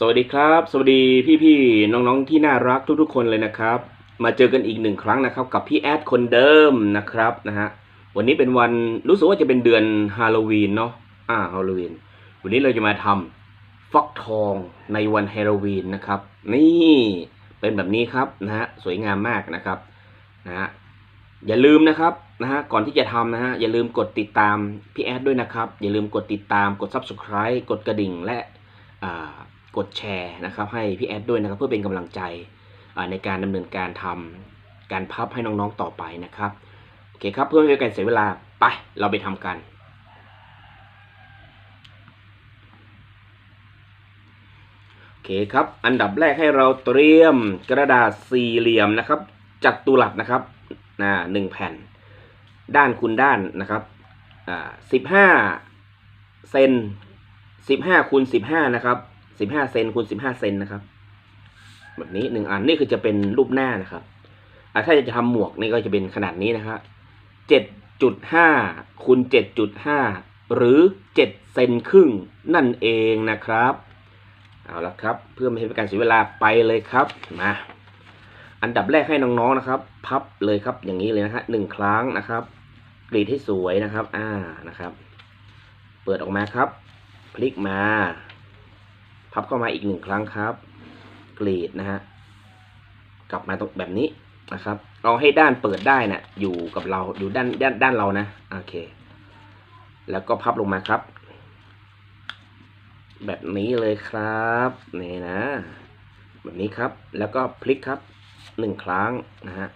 สวัสดีครับ สวัสดีพี่ๆน้องๆที่น่ารักทุกๆ คนเลยนะครับ มาเจอกันอีกหนึ่งครั้งนะครับ กับพี่แอดคนเดิมนะครับนะฮะวันนี้เป็นวันรู้สึกว่าจะเป็นเดือนฮาโลวีนเนาะอ่าฮาโลวีนวันนี้เราจะมาทำฟักทองในวันฮาโลวีนนะครับ นี่เป็นแบบนี้ครับนะฮะสวยงามมากนะครับนะฮะอย่าลืมนะครับนะฮะก่อนที่จะทำนะฮะอย่าลืมกดติดตามพี่แอดด้วยนะครับ อย่าลืมกดติดตามกด subscribe กดกระดิ่งและอ่า กดแชร์นะครับ ให้พี่แอดด้วยนะครับเพื่อเป็นกำลังใจในการดำเนินการทำการพับให้น้องๆต่อไปนะครับโอเคครับเพื่อไม่เป็นการเสียเวลาไปเราไปทำกันโอเคครับอันดับแรกให้เราเตรียมกระดาษสี่เหลี่ยมนะครับจัตุรัสนะครับนะหนึ่งแผ่น ด้านคูณด้านนะครับอ่าสิบห้าเซนสิบห้าคูณสิบห้านะครับ สิบห้าเซนคูณสิบห้าเซนนะครับ แบบนี้หนึ่งอันนี่คือจะเป็นรูปหน้านะครับอ่าถ้าจะทำหมวกนี่ก็จะเป็นขนาดนี้นะครับเจ็ดจุดห้าคูณเจ็ดจุดห้าหรือเจ็ดเซนครึ่งนั่นเองนะครับเอาละครับ เพื่อไม่ให้เป็นการเสียเวลาไปเลยครับมาอันดับแรกให้น้องๆนะครับ พับเลยครับอย่างนี้เลยนะฮะหนึ่งครั้งนะครับกรีดให้สวยนะครับ อ่านะครับ เปิดออกมาครับ พลิกมา พับเข้ามาอีกหนึ่งครั้งครับ เกรดนะฮะกลับมาตรงแบบนี้นะครับเอาให้ด้านเปิดได้นะ่ะอยู่กับเราอยู่ด้านด้านด้านเรานะโอเค แล้วก็พับลงมาครับ แบบนี้เลยครับนี่นะ แบบนี้ครับ แล้วก็พลิกครับหนึ่งครั้งนะฮะ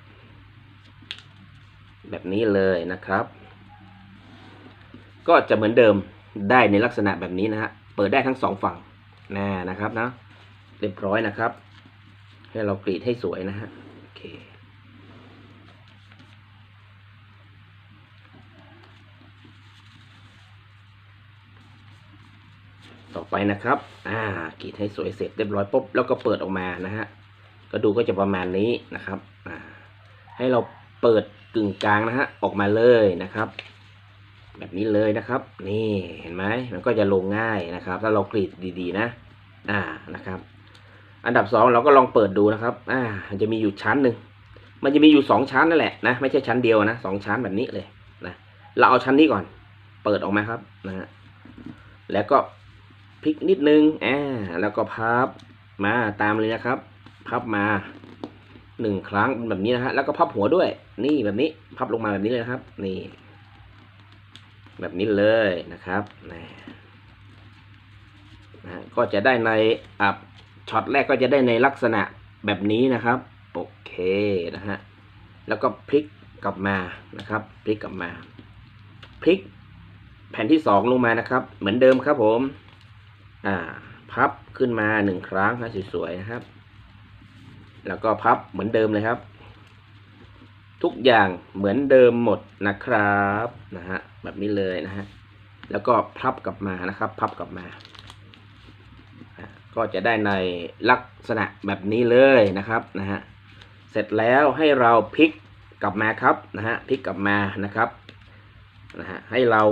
แบบนี้เลยนะครับ ก็จะเหมือนเดิมได้ในลักษณะแบบนี้นะฮะ เปิดได้ทั้งสองฝั่ง น่นะครับนะเรียบร้อยนะครับ ให้เรากรีดให้สวยนะฮะโอเคต่อไปนะครับ อ่ากรีดให้สวยเสร็จเรียบร้อยปุ๊บแล้วก็เปิดออกมานะฮะ ก็ดูก็จะประมาณนี้นะครับ อ่า ให้เราเปิดกึ่งกลางนะฮะ ออกมาเลยนะครับ แบบนี้เลยนะครับ นี่ เห็นไหมมันก็จะลงง่ายนะครับ ถ้าเรากรีดดีๆนะ อ่านะครับ อันดับสองเราก็ลองเปิดดูนะครับ อ่า มันจะมีอยู่ชั้นหนึ่งมันจะมีอยู่สองชั้นนั่นแหละนะไม่ใช่ชั้นเดียวนะสองชั้นแบบนี้เลยนะเราเอาชั้นนี้ก่อน เปิดออกมาครับนะฮะแล้วก็พลิกนิดนึงอ่าแล้วก็พับมาตามเลยนะครับ พับมาหนึ่งครั้งแบบนี้นะฮะแล้วก็พับหัวด้วย นี่แบบนี้พับลงมาแบบนี้เลยนะครับ นี่ แบบนี้เลยนะครับนะนะ ก็จะได้ในอับช็อตแรกก็จะได้ในลักษณะแบบนี้นะครับ โอเคนะฮะ แล้วก็พลิกกลับมานะครับ พลิกกลับมา พลิกแผ่นที่สองลงมานะครับ เหมือนเดิมครับผม อ่า พับขึ้นมาหนึ่งครั้งนะสวยๆนะครับ แล้วก็พับเหมือนเดิมเลยครับ ทุกอย่างเหมือนเดิมหมดนะครับนะฮะแบบนี้เลยนะฮะแล้วก็พับกลับมานะครับ พับกลับมา ก็จะได้ในลักษณะแบบนี้เลยนะครับนะฮะเสร็จแล้วให้เราพลิกกลับมาครับนะฮะพลิกกลับมานะครับนะฮะให้เรา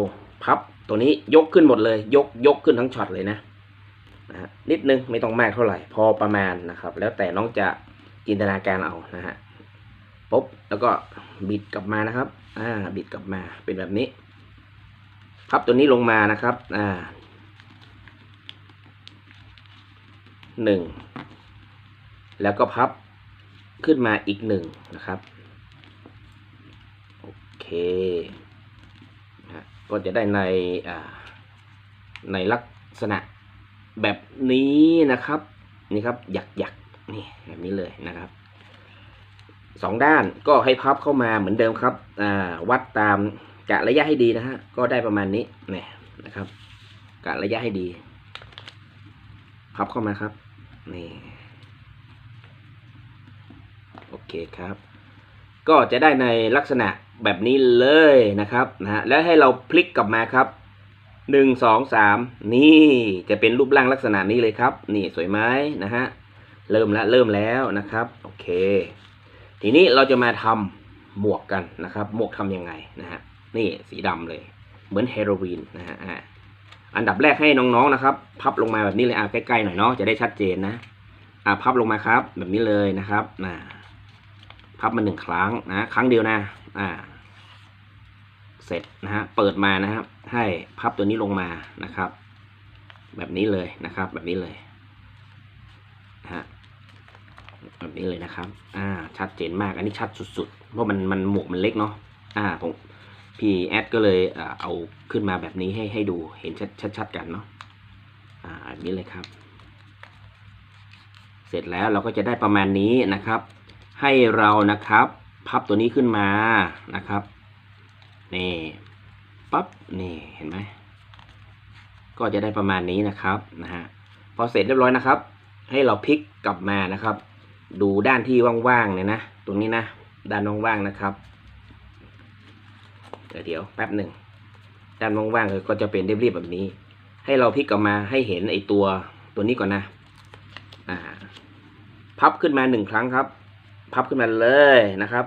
พับตัวนี้ยกขึ้นหมดเลย ยกยกขึ้นทั้งช็อตเลยนะนะฮะนิดนึงไม่ต้องมากเท่าไหร่ พอประมาณนะครับ แล้วแต่น้องจะจินตนาการเอานะฮะปุ๊บแล้วก็บิดกลับมานะครับอ่าบิดกลับมาเป็นแบบนี้พับตัวนี้ลงมานะครับอ่า หนึ่งแล้วก็พับขึ้นมาอีกหนึ่งนะครับโอเคนะก็จะได้ในในลักษณะแบบนี้นะครับนี่ครับหยักหยักๆนี่แบบนี้เลยนะครับสองด้านก็ให้พับเข้ามาเหมือนเดิมครับวัดตามกะระยะให้ดีนะฮะก็ได้ประมาณนี้เนี่ยนะครับกะระยะให้ดีพับเข้ามาครับ นี่ โอเคครับ ก็จะได้ในลักษณะแบบนี้เลยนะครับนะฮะแล้วให้เราพลิกกลับมาครับหนึ่งสองสามนี่จะเป็นรูปร่างลักษณะนี้เลยครับ นี่สวยไหมนะฮะเริ่มแล้วเริ่มแล้วนะครับ โอเค ทีนี้เราจะมาทำหมวกกันนะครับ หมวกทำยังไงนะฮะนี่สีดำเลย เหมือนเฮโรวีนนะฮะ อันดับแรกให้น้องๆนะครับ พับลงมาแบบนี้เลยอะใกล้ๆหน่อยเนาะจะได้ชัดเจนนะอะพับลงมาครับ แบบนี้เลยนะครับนะพับมาหนึ่งครั้งนะครั้งเดียวนะอ่าเสร็จนะฮะเปิดมานะครับ ให้พับตัวนี้ลงมานะครับ แบบนี้เลยนะครับ แบบนี้เลยฮะแบบนี้เลยนะครับ อ่า ชัดเจนมาก อันนี้ชัดสุดๆ เพราะมันมันหมวกมันเล็กเนาะ อ่าผม พี่แอดก็เลยเอาขึ้นมาแบบนี้ให้ให้ดูเห็นชัดชัดๆกันเนาะอ่าแบบนี้เลยครับ เสร็จแล้วเราก็จะได้ประมาณนี้นะครับ ให้เรานะครับ พับตัวนี้ขึ้นมานะครับนี่ปั๊บนี่เห็นไหมก็จะได้ประมาณนี้นะครับนะฮะพอเสร็จเรียบร้อยนะครับ ให้เราพลิกกลับมานะครับ ดูด้านที่ว่างๆเนี่ยนะตรงนี้นะด้านว่างๆนะครับ เดี๋ยวเดี๋ยวแป๊บหนึ่งด้านว่างๆก็จะเป็นเรียบๆแบบนี้ ให้เราพลิกกลับมาให้เห็นไอตัวตัวนี้ก่อนนะ อ่า พับขึ้นมาหนึ่งครั้งครับ พับขึ้นมาเลยนะครับ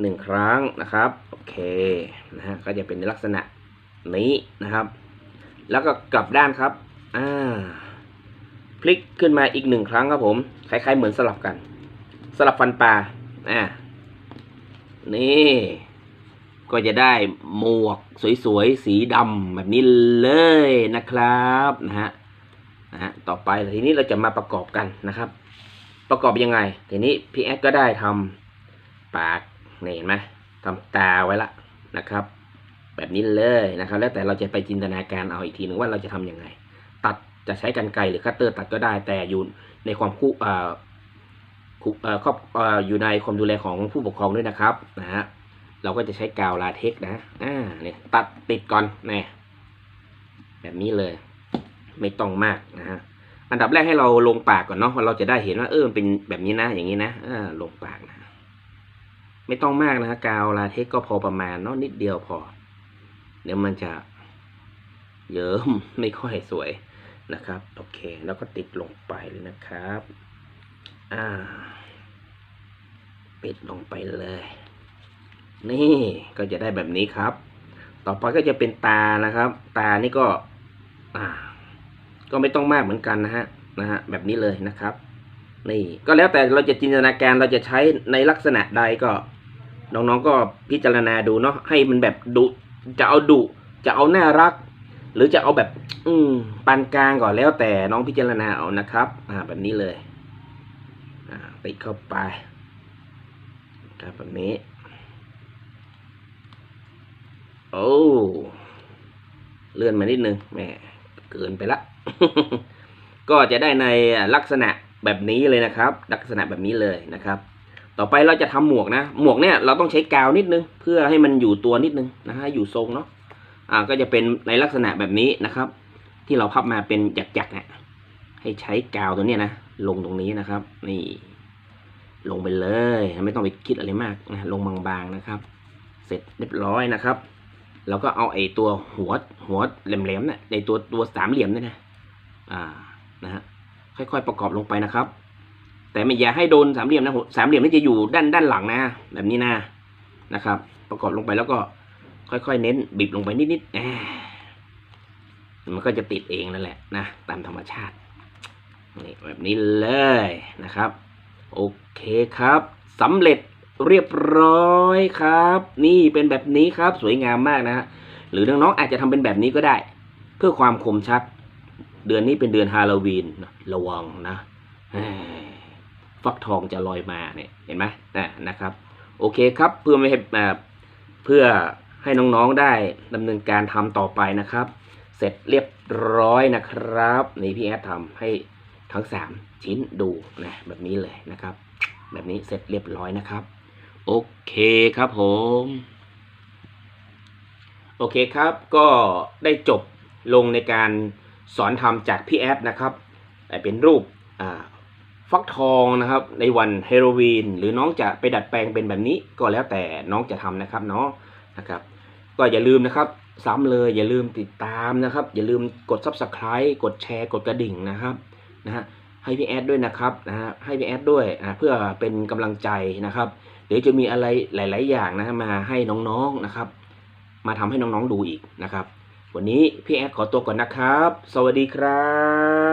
หนึ่งครั้งนะครับ โอเคนะฮะก็จะเป็นในลักษณะนี้นะครับ แล้วก็กลับด้านครับอ่าพลิกขึ้นมาอีกหนึ่งครั้งครับผมคล้ายๆเหมือนสลับกัน สลับฟันปลาอ่านี่ ก็จะได้หมวกสวยๆ สีดำแบบนี้เลยนะครับนะฮะนะฮะต่อไปทีนี้เราจะมาประกอบกันนะครับ ประกอบยังไง ทีนี้พี่แอดก็ได้ทำปากนี่เห็นไหมทำตาไว้ละนะครับ แบบนี้เลยนะครับ แล้วแต่เราจะไปจินตนาการเอาอีกทีหนึ่งว่าเราจะทำยังไง ตัดจะใช้กันไกรหรือคัตเตอร์ตัดก็ได้แต่อยู่ในความคู่เอ่อคู่เอ่อครอบเอ่ออยู่ในความดูแลของผู้ปกครองด้วยนะครับนะฮะ เราก็จะใช้กาวลาเท็กนะอ่าเนี่ยตัดติดก่อนนี่แบบนี้เลย ไม่ต้องมากนะฮะอันดับแรกให้เราลงปากก่อนเนาะว่าเราจะได้เห็นว่าเออมันเป็นแบบนี้นะ อย่างนี้นะเออลงปากนะไม่ต้องมากนะฮะกาวลาเทคก็พอประมาณเนาะนิดเดียวพอ เดี๋ยวมันจะเยิ้มไม่ค่อยสวยนะครับ โอเค แล้วก็ติดลงไปเลยนะครับ อ่า ปิดลงไปเลย นี่ก็จะได้แบบนี้ครับ ต่อไปก็จะเป็นตานะครับ ตานี่ก็อ่าก็ไม่ต้องมากเหมือนกันนะฮะนะฮะแบบนี้เลยนะครับ นี่ก็แล้วแต่เราจะจินตนาการเราจะใช้ในลักษณะใดก็ น้องๆก็พิจารณาดูเนาะให้มันแบบดุจะเอาดุจะเอาน่ารัก หรือจะเอาแบบ อืมปานกลางก่อนแล้วแต่น้องพิจารณาเอานะครับ อ่า แบบนี้เลย อ่าติดเข้าไปครับแบบนี้ โอ้เลื่อนมานิดนึงแหมเกินไปละ ก็จะได้ในลักษณะแบบนี้เลยนะครับ ลักษณะแบบนี้เลยนะครับ ต่อไปเราจะทำหมวกนะ หมวกเนี่ยเราต้องใช้กาวนิดนึง เพื่อให้มันอยู่ตัวนิดนึงนะฮะอยู่ทรงเนาะอ่าก็จะเป็นในลักษณะแบบนี้นะครับ ที่เราพับมาเป็นหยักๆเนี่ยให้ใช้กาวตัวเนี้ยนะลงตรงนี้นะครับ นี่ ลงไปเลย ไม่ต้องไปคิดอะไรมากนะลงบางๆนะครับ เสร็จเรียบร้อยนะครับ เราก็เอาไอ้ตัวหัวหัวแหลมๆเนี่ยในตัวตัวสามเหลี่ยมเนี่ยนะอ่านะฮะค่อยๆประกอบลงไปนะครับ แต่ไม่อย่าให้โดนสามเหลี่ยมนะสามเหลี่ยมนี่จะอยู่ด้านด้านหลังนะ แบบนี้นะนะครับ ประกอบลงไปแล้วก็ค่อยๆเน้นบีบลงไปนิดๆอ่ามันก็จะติดเองนั่นแหละนะตามธรรมชาตินี่แบบนี้เลยนะครับ โอเคครับสำเร็จ เรียบร้อยครับ นี่เป็นแบบนี้ครับสวยงามมากนะฮะหรือน้องๆอาจจะทำเป็นแบบนี้ก็ได้ เพื่อความคมชัด เดือนนี้เป็นเดือนฮาโลวีนระวังนะฟักทองจะลอยมาเนี่ยเห็นไหมนะนะครับ โอเคครับเพื่อไม่ให้เพื่อให้น้องๆได้ดำเนินการทำต่อไปนะครับ เสร็จเรียบร้อยนะครับนี่พี่แอดทำให้ทั้งสามชิ้นดูนะแบบนี้เลยนะครับ แบบนี้เสร็จเรียบร้อยนะครับ โอเคครับผม โอเคครับก็ได้จบลงในการสอนทำจากพี่แอดนะครับเป็นรูปฟักทองนะครับในวันเฮโรวีนหรือน้องจะไปดัดแปลงเป็นแบบนี้ก็แล้วแต่น้องจะทำนะครับเนาะนะครับ ก็อย่าลืมนะครับ ซ้ำเลยอย่าลืมติดตามนะครับ อย่าลืมกด subscribe กดแชร์กดกระดิ่งนะครับนะฮะให้พี่แอดด้วยนะครับนะฮะให้พี่แอดด้วยอ่าเพื่อเป็นกำลังใจนะครับ ดี๋ยวจะมีอะไรหลาย ๆ อย่างนะฮะมาให้น้อง ๆ นะครับ มาทำให้น้อง ๆ ดูอีกนะครับ วันนี้พี่แอดขอตัวก่อนนะครับ สวัสดีครับ